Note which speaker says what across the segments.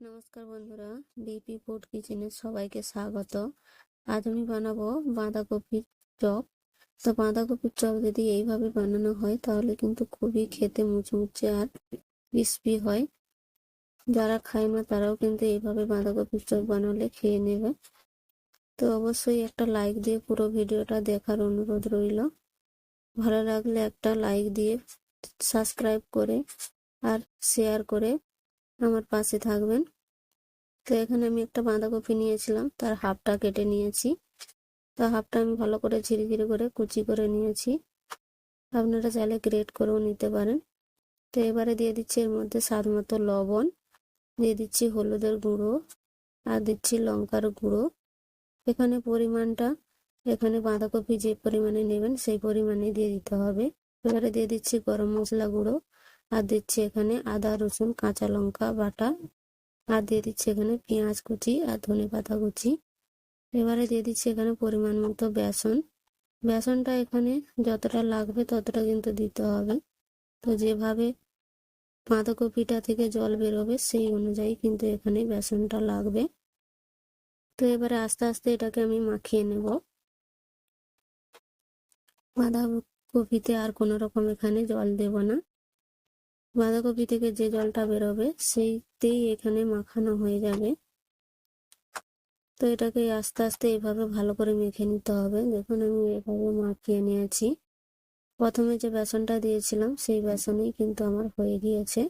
Speaker 1: নমস্কার বন্ধুরা, BP food কিচেনে সবাইকে স্বাগত। আজ আমি বানাবো বাঁধাকপির চপ। তো বাঁধাকপির চপ যদি এইভাবে বানানো হয়, তাহলে কিন্তু খুবই খেতে মুচমুচে আর ক্রিস্পি হয়। যারা খায় না, তারাও কিন্তু এইভাবে বাঁধাকপির চপ বানালে খেয়ে নেবে। তো অবশ্যই একটা লাইক দিয়ে পুরো ভিডিওটা দেখার অনুরোধ রইল। ভালো লাগলে একটা লাইক দিয়ে সাবস্ক্রাইব করে আর শেয়ার করে আমার পাশে থাকবেন। তো এখানে আমি একটা বাঁধাকপি নিয়েছিলাম, তার হাফটা কেটে নিয়েছি। তো হাফটা আমি ভালো করে ঝিরি ঝিরি করে কুচি করে নিয়েছি। আপনারা চাইলে গ্রেট করেও নিতে পারেন। তো এবারে দিয়ে দিচ্ছি এর মধ্যে স্বাদ মতো লবণ, দিয়ে দিচ্ছি হলুদের গুঁড়ো, আর দিচ্ছি লঙ্কার গুঁড়ো। এখানে পরিমাণটা, এখানে বাঁধাকপি যে পরিমাণে নেবেন সেই পরিমাণে দিয়ে দিতে হবে। এবারে দিয়ে দিচ্ছি গরম মশলা গুঁড়ো আর দিচ্ছি এখানে আদা, রসুন, কাঁচা লঙ্কা বাটা। আর দিয়ে দিচ্ছি এখানে পেঁয়াজ কুচি আর ধনে পাতা কুচি। এবারে দিয়ে দিচ্ছি এখানে পরিমাণ মতো বেসন। বেসনটা এখানে যতটা লাগবে ততটা কিন্তু দিতে হবে। তো যেভাবে বাঁধাকপিটা থেকে জল বেরোবে সেই অনুযায়ী কিন্তু এখানে বেসনটা লাগবে। তো এবারে আস্তে আস্তে এটাকে আমি মাখিয়ে নেব। বাঁধাকপিতে আর কোনো রকম এখানে জল দেব না। বাঁধাকপি থেকে যে জলটা বেরোবে, সেইতেই এখানে মাখানো হয়ে যাবে। তো এটাকে আস্তে আস্তে এভাবে ভালো করে মেখে নিতে হবে। দেখুন, আমি এভাবে মাখিয়ে নিয়েছি। প্রথমে যে বেসনটা দিয়েছিলাম, সেই বেসনেই কিন্তু আমার হয়ে গিয়েছে।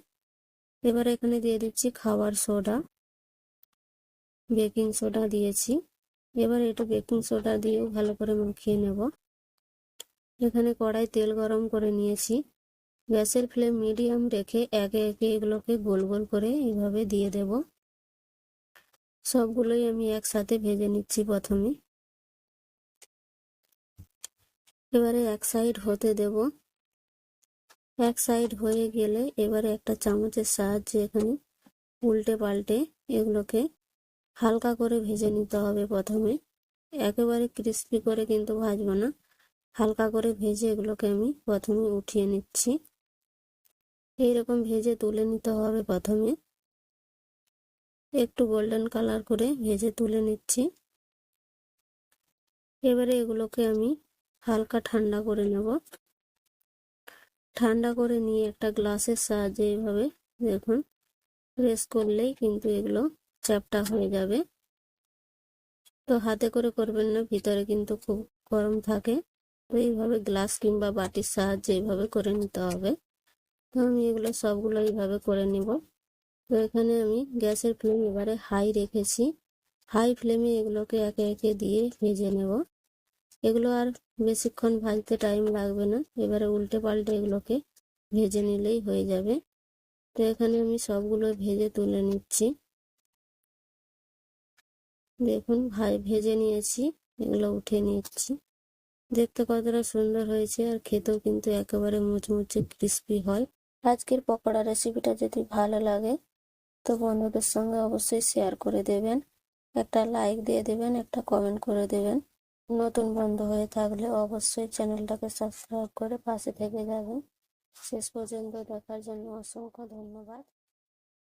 Speaker 1: এবার এখানে দিয়ে দিচ্ছি খাবার সোডা, বেকিং সোডা দিয়েছি। এবার একটু বেকিং সোডা দিয়েও ভালো করে মাখিয়ে নেব। এখানে কড়াই তেল গরম করে নিয়েছি। গ্যাসের ফ্লেম মিডিয়াম রেখে একে একে এগুলোকে গোল গোল করে এইভাবে দিয়ে দেব। সবগুলোই আমি একসাথে ভেজে নিচ্ছি প্রথমে। এবারে এক সাইড হতে দেব। এক সাইড হয়ে গেলে এবারে একটা চামচের সাহায্যে এখানে উল্টে পাল্টে এগুলোকে হালকা করে ভেজে নিতে হবে প্রথমে। একেবারে ক্রিস্পি করে কিন্তু ভাজবো না। হালকা করে ভেজে এগুলোকে আমি প্রথমে উঠিয়ে নিচ্ছি। এইরকম ভেজে তুলে নিতে হবে প্রথমে। একটু গোল্ডেন কালার করে ভেজে তুলে নিচ্ছি। এবারে এগুলোকে আমি হালকা ঠান্ডা করে নেব। ঠান্ডা করে নিয়ে একটা গ্লাসের সাহায্যে এইভাবে দেখুন প্রেস করলেই কিন্তু এগুলো চ্যাপটা হয়ে যাবে। তো হাতে করে করবেন না, ভিতরে কিন্তু খুব গরম থাকে। তো এইভাবে গ্লাস কিংবা বাটির সাহায্যে এইভাবে করে নিতে হবে। তো আমি এগুলো সবগুলো এইভাবে করে নিব। তো এখানে আমি গ্যাসের ফ্লেম এবারে হাই রেখেছি। হাই ফ্লেমে এগুলোকে একে একে দিয়ে ভেজে নেব। এগুলো আর বেশিক্ষণ ভাজতে টাইম লাগবে না। এবারে উল্টে পাল্টে এগুলোকে ভেজে নিলেই হয়ে যাবে। তো এখানে আমি সবগুলো ভেজে তুলে নিচ্ছি। দেখুন, ভাই ভেজে নিয়েছি, এগুলো উঠে নিচ্ছি। দেখতে কতটা সুন্দর হয়েছে আর খেতেও কিন্তু একেবারে মুচমুচে ক্রিস্পি হয়। আজকের পকোড়া রেসিপিটা যদি ভালো লাগে, তো বন্ধুদের সঙ্গে অবশ্যই শেয়ার করে দেবেন। একটা লাইক দিয়ে দেবেন, একটা কমেন্ট করে দেবেন। নতুন বন্ধু হয়ে থাকলে অবশ্যই চ্যানেলটাকে সাবস্ক্রাইব করে পাশে থেকে যাবেন। শেষ পর্যন্ত দেখার জন্য অসংখ্য ধন্যবাদ।